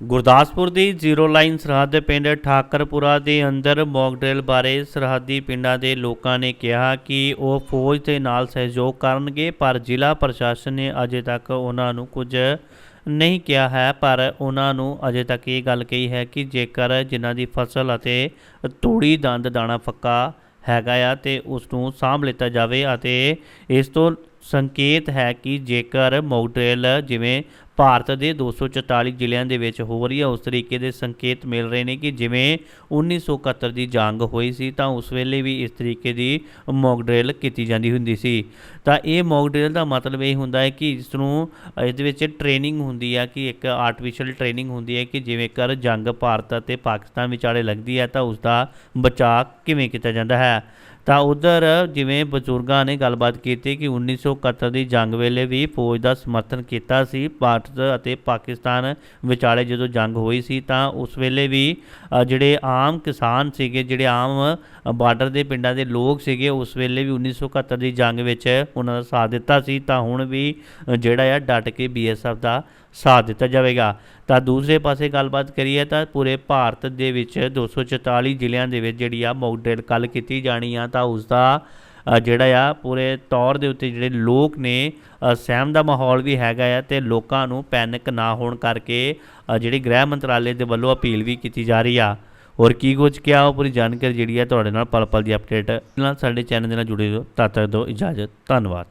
ਗੁਰਦਾਸਪੁਰ ਦੀ zero line ਸਰਹੱਦ ਦੇ ਪਿੰਡ ਠਾਕਰਪੁਰਾ ਦੇ ਅੰਦਰ ਮੌਕ ਡਰਿਲ ਬਾਰੇ ਸਰਹੱਦੀ ਪਿੰਡਾਂ ਦੇ ਲੋਕਾਂ ਨੇ ਕਿਹਾ ਕਿ ਉਹ ਫੌਜ ਦੇ ਨਾਲ ਸਹਿਯੋਗ ਕਰਨਗੇ, ਪਰ ਜ਼ਿਲ੍ਹਾ ਪ੍ਰਸ਼ਾਸਨ ਨੇ ਅਜੇ ਤੱਕ ਉਹਨਾਂ ਨੂੰ ਕੁਝ ਨਹੀਂ ਕਿਹਾ ਹੈ, ਪਰ ਉਹਨਾਂ ਨੂੰ ਅਜੇ ਤੱਕ ਇਹ ਗੱਲ ਕਹੀ ਹੈ ਕਿ ਜੇਕਰ ਜਿਨ੍ਹਾਂ ਦੀ ਫਸਲ ਅਤੇ ਤੂੜੀ ਦੰਦ ਦਾਣਾ ਫੱਕਾ ਹੈਗਾ ਆ ਤੇ ਉਸ ਨੂੰ ਸਾਂਭ ਲਿੱਤਾ ਜਾਵੇ ਅਤੇ ਇਸ ਤੋਂ ਸੰਕੇਤ ਹੈ ਕਿ ਜੇਕਰ ਮੌਕ ਡਰਿਲ ਜਿਵੇਂ ਭਾਰਤ ਦੇ 244 ਜ਼ਿਲ੍ਹਿਆਂ ਦੇ ਵਿੱਚ ਹੋ ਰਹੀ ਹੈ। ਉਸ ਤਰੀਕੇ ਦੇ ਸੰਕੇਤ ਮਿਲ ਰਹੇ ਨੇ ਕਿ ਜਿਵੇਂ 1971 ਦੀ ਜੰਗ ਹੋਈ ਸੀ, ਤਾਂ ਉਸ ਵੇਲੇ ਵੀ ਇਸ ਤਰੀਕੇ ਦੀ ਮੌਕ ਡਰਿਲ ਕੀਤੀ ਜਾਂਦੀ ਹੁੰਦੀ ਸੀ। ਤਾਂ ਇਹ ਮੌਕ ਡਰਿਲ ਦਾ ਮਤਲਬ ਇਹ ਹੁੰਦਾ ਹੈ ਕਿ ਇਸ ਨੂੰ, ਇਹਦੇ ਵਿੱਚ ਟ੍ਰੇਨਿੰਗ ਹੁੰਦੀ ਹੈ ਕਿ ਇੱਕ ਆਰਟੀਫੀਸ਼ੀਅਲ ਟ੍ਰੇਨਿੰਗ ਹੁੰਦੀ ਹੈ ਕਿ ਜਿਵੇਂ ਕਰ ਜੰਗ ਭਾਰਤ ਅਤੇ ਪਾਕਿਸਤਾਨ ਵਿਚਾਲੇ ਲੱਗਦੀ ਹੈ, ਤਾਂ ਉਸ ਦਾ ਬਚਾਅ ਕਿਵੇਂ ਕੀਤਾ ਜਾਂਦਾ ਹੈ? ਤਾਂ ਉਧਰ ਜਿਵੇਂ ਬਜ਼ੁਰਗਾਂ ਨੇ ਗੱਲਬਾਤ ਕੀਤੀ ਕਿ 1971 ਦੀ ਜੰਗ ਵੇਲੇ ਵੀ ਫੌਜ ਦਾ ਸਮਰਥਨ ਕੀਤਾ ਸੀ, ਭਾਰਤ ਅਤੇ ਪਾਕਿਸਤਾਨ ਵਿਚਾਲੇ ਜਦੋਂ ਜੰਗ ਹੋਈ ਸੀ ਤਾਂ ਉਸ ਵੇਲੇ ਵੀ ਜਿਹੜੇ ਆਮ ਕਿਸਾਨ ਸੀਗੇ, ਜਿਹੜੇ ਆਮ ਬਾਰਡਰ ਦੇ ਪਿੰਡਾਂ ਦੇ ਲੋਕ ਸੀਗੇ, ਉਸ ਵੇਲੇ ਵੀ 1971 ਦੀ ਜੰਗ ਵਿੱਚ ਉਹਨਾਂ ਦਾ ਸਾਥ ਦਿੱਤਾ ਸੀ, ਤਾਂ ਹੁਣ ਵੀ ਜਿਹੜਾ ਆ ਡਟ ਕੇ ਬੀਐਸਐਫ ਦਾ ਸਾਥ ਦਿੱਤਾ ਜਾਵੇਗਾ। ਤਾਂ ਦੂਸਰੇ ਪਾਸੇ ਗੱਲਬਾਤ ਕਰੀਏ ਤਾਂ ਪੂਰੇ ਭਾਰਤ ਦੇ ਵਿੱਚ 244 ਜ਼ਿਲ੍ਹਿਆਂ ਦੇ ਵਿੱਚ ਜਿਹੜੀ ਆ ਮੌਕ ਡਰਿਲ ਕੱਲ ਕੀਤੀ ਜਾਣੀ ਆ ਤਾਂ ਉਸ ਦਾ ਜਿਹੜਾ ਆ, ਪੂਰੇ ਤੌਰ ਦੇ ਉੱਤੇ ਜਿਹੜੇ ਲੋਕ ਨੇ ਸਹਿਮ ਦਾ ਮਾਹੌਲ ਵੀ ਹੈਗਾ ਆ ਤੇ ਲੋਕਾਂ ਨੂੰ ਪੈਨਿਕ ਨਾ ਹੋਣ ਕਰਕੇ ਜਿਹੜੀ ਗ੍ਰਹਿ ਮੰਤਰਾਲੇ ਦੇ ਵੱਲੋਂ ਅਪੀਲ ਵੀ ਕੀਤੀ ਜਾ ਰਹੀ ਆ। ਹੋਰ ਕੀ ਕੁਝ ਕਿਹਾ? ਉਹ ਪੂਰੀ ਜਾਣਕਾਰੀ ਜਿਹੜੀ ਹੈ ਤੁਹਾਡੇ ਨਾਲ ਪਲ ਪਲ ਦੀ ਅਪਡੇਟ ਨਾਲ ਸਾਡੇ ਚੈਨਲ ਦੇ ਨਾਲ ਜੁੜੇ ਰਹੋ। ਤਦ ਤੱਕ ਦਿਓ ਇਜਾਜ਼ਤ। ਧੰਨਵਾਦ।